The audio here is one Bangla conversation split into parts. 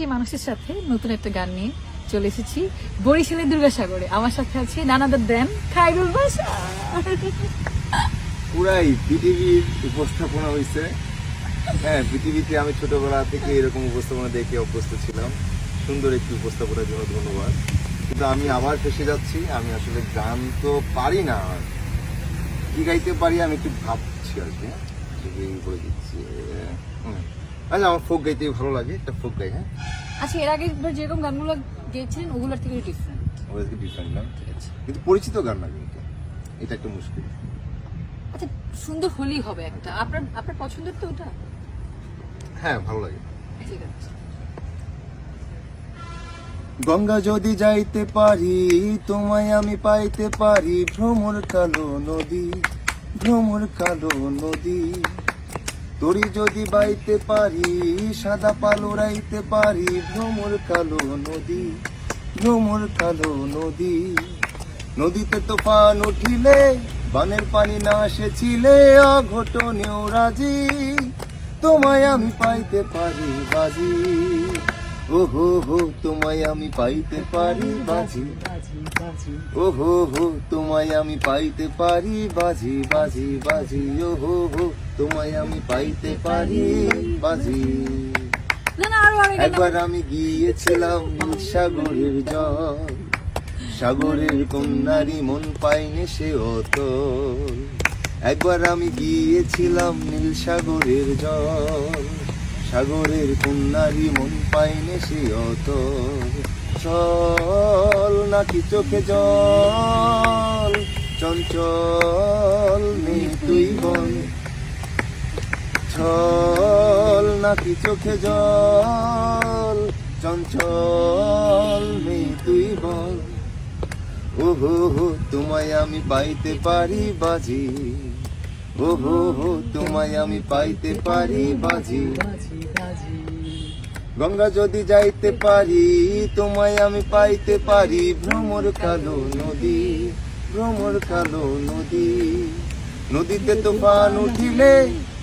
একটি মানুষের সাথে, নতুন একটা গান নিয়ে চলে এসেছি। বরিশালের দুর্গাসাগরে, আমার সাথে আছে নানাদের দেন খাইরুল বাসা পুরাই পৃথিবীর উপস্থাপনা হয়েছে হ্যাঁ পৃথিবীতে আমি ছোটবেলা থেকে এরকম উপস্থাপনা দেখে অভ্যস্ত ছিলাম। সুন্দর একটি উপস্থাপনার জন্য ধন্যবাদ। কিন্তু আমি আবার ফেসে যাচ্ছি, আমি আসলে গান তো পারি না। কি গাইতে পারি আমি একটু ভাবছি আর কি। বলে দিচ্ছি। আচ্ছা আমার ফোক গাইতে ভালো লাগে একটা ফোক গাই হ্যাঁ? আচ্ছা এর আগে যেরকম গানগুলো গেয়েছিলেন ওগুলোর থেকে ডিফারেন্ট ওদেরকে ডিফারেন্ট না ঠিক আছে। কিন্তু পরিচিত গান না কিন্তু এটা একটা মুশকিল। আচ্ছা সুন্দর হলেই হবে একটা। আপনার আপনার পছন্দের তো ওটা? হ্যাঁ ভালো লাগে। ঠিক আছে। গঙ্গা যদি যাইতে পারি তোমায় আমি পাইতে পারি ভ্রমর কালো নদী ভ্রমর কালো নদী। তরি যদি বাইতে পারি, সাদা পালো রাইতে পারি, ভ্রমর কালো নদী, ভ্রমর কালো নদী। নদীতে তো পান উঠিলে, বানের পানি না এসেছিলে অঘটনেও রাজি। তোমায় আমি পাইতে পারি, বাজি। ও হো হো তোমায় আমি পাইতে পারি বাজি। ও হো হো তোমায় আমি পাইতে পারি বাজি বাজি বাজি। ও হো হো তোমায় আমি পাইতে পারি বাজি। একবার আমি গিয়েছিলাম নীল সাগরের জল। সাগরের কন্যারি মন পাইনি সে অত। একবার আমি গিয়েছিলাম নীল সাগরের জল। সাগরের কন্যারি মন পাইনি সে অত চল নাকি চোখে জল চঞ্চল নেই তুই বল। ছল নাকি চোখে জল চঞ্চল নেই তুই বল। ও হো হো তোমায় আমি পাইতে পারি বাজি। ও হো হো তোমায় আমি পাইতে পারি, বাজি। গঙ্গা যদি যাইতে পারি, তোমায় আমি পাইতে পারি, ভ্রমর কালো নদী, ভ্রমর কালো নদী। নদীতে তুফান উঠিলে,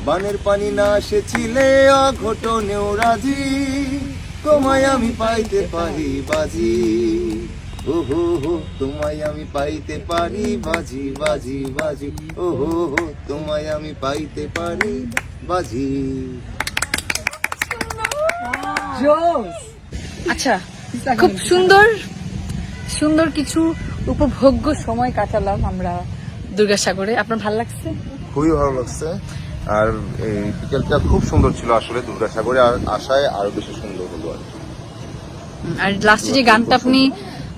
বানের পানি না এসেছিলে অঘটনেও রাজি। তোমায় আমি পাইতে পারি, বাজি। ও হো হো তোমায় আমি পাইতে পারি বাজি বাজি বাজি। ও হো হো তোমায় আমি পাইতে পারি বাজি। আচ্ছা খুব সুন্দর সুন্দর কিছু উপভোগ্য সময় কাটালাম আমরা দুর্গাসাগরে। আপনার ভালো লাগছে? খুবই ভালো লাগছে। আর এই বিকেলটা খুব সুন্দর ছিল আসলে দুর্গাসাগরে আর আশায় আরও বেশি সুন্দর হলো আর কি। আর লাস্টে যে গানটা আপনি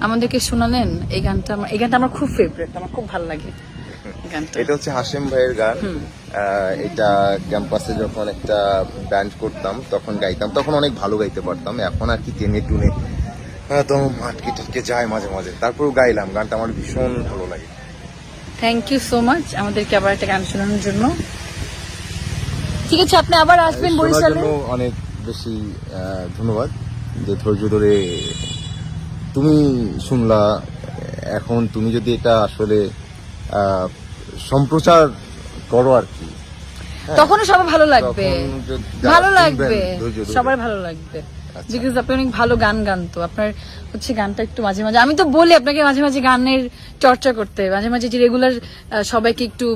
আমাদেরকে শোনালেন এই গানটা আমার এই গানটা আমার খুব ফেভারিট আমার খুব ভালো লাগে গানটা। এটা হচ্ছে হাসিম ভাইয়ের গান। এটা ক্যাম্পাসে যখন একটা ব্যান্ড করতাম তখন গাইতাম। তখন অনেক ভালো গাইতে পারতাম। এখন আর কি টেনে টুনে একদম আটকে টাটকে যায় মাঝে মাঝে। তারপরেও গাইলাম। গানটা আমার ভীষণ ভালো লাগে। থ্যাংক ইউ সো মাচ আমাদেরকে আবার একটা গান শোনানোর জন্য। ঠিক আছে আপনি আবার আসবেন বরিশালে। অনেক বেশি ধন্যবাদ। যে ধৈর্য ধরে তুমি শুনলা এখন তুমি যদি এটা আসলে সম্প্রচার করো আর কি। হ্যাঁ, তখনও সবার ভালো লাগবে। ভালো লাগবে। সবার ভালো লাগবে। আচ্ছা। বিকজ আপনি অনেক ভালো গান গান তো আপনার হচ্ছে গানটা একটু মাঝে মাঝে আমি তো বলি আপনাকে মাঝে মাঝে গানের চর্চা করতে। মাঝে মাঝে যে রেগুলার সবাইকে একটু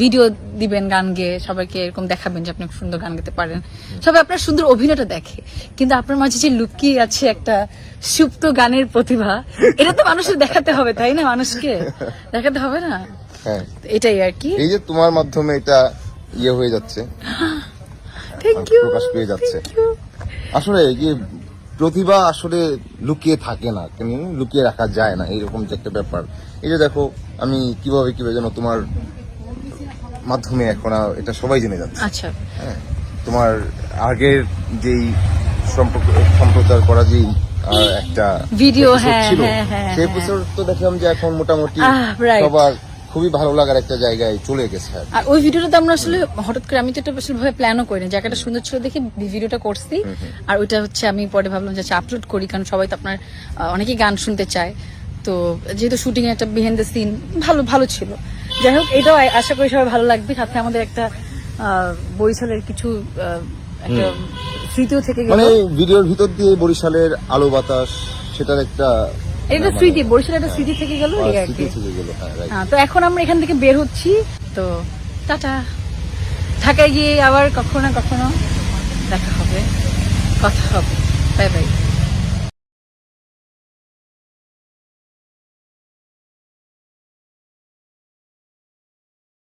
ভিডিও দিবেন গান গেয়ে সবাইকে এরকম দেখাবেন যে আপনি সুন্দর গান গাইতে পারেন। সবাই আপনার সুন্দর অভিনয়টা দেখে কিন্তু আপনার মাঝে যে লুকিয়ে আছে একটা সুপ্ত গানের প্রতিভা এটা তো মানুষের দেখাতে হবে তাই না মানুষকে? দেখাতে হবে না? হ্যাঁ। এটাই আর কি। এই যে তোমার মাধ্যমে এটা ইয়ে হয়ে যাচ্ছে। থ্যাংক ইউ প্রকাশ পেয়ে যাচ্ছে। আসলে যে প্রতিভা আসলে লুকিয়ে থাকে না কেন লুকিয়ে রাখা যায় না এইরকম যে একটা ব্যাপার। এই যে দেখো আমি কীভাবে কীভাবে যেন তোমার মাধ্যমে এখন এটা সবাই জেনে যাচ্ছে। আচ্ছা। হ্যাঁ তোমার আগের যেই সম্পর্ক সম্প্রচার করা যেই একটা ভিডিও হ্যাঁ, ছিল হ্যাঁ, হ্যাঁ, সেই হ্যাঁ। তো দেখলাম যে এখন মোটামুটি সবার খুবই ভালো লাগার একটা জায়গায় চলে গেছে আর ওই ভিডিওটা তো আমরা আসলে হঠাৎ করে আমি তো এটা আসলে ভাবে প্ল্যানও করিনি। জায়গাটা সুন্দর ছিল দেখে ভিডিওটা করছি। আর ওইটা হচ্ছে আমি পরে ভাবলাম যে আপলোড করি কারণ সবাই তো আপনার অনেকেই গান শুনতে চায়। তো যেহেতু শুটিং একটা বিহাইন্ড দ্য সিন ভালো ভালো ছিল। যাই হোক এটাও আশা করি সবাই ভালো লাগবে। সাথে আমাদের একটা বরিশালের কিছু একটা স্মৃতিও থেকে গেল। মানে ভিডিওর ভিতর দিয়ে বরিশালের আলো বাতাস সেটার একটা এটা মানে- স্মৃতি বরিশাল একটা স্মৃতি থেকে গেল হ্যাঁ right. হ্যাঁ, তো এখন আমরা এখান থেকে বের হচ্ছি তো টাটা। ঢাকায় গিয়ে আবার কখনো না কখনো দেখা হবে কথা হবে। Bye bye.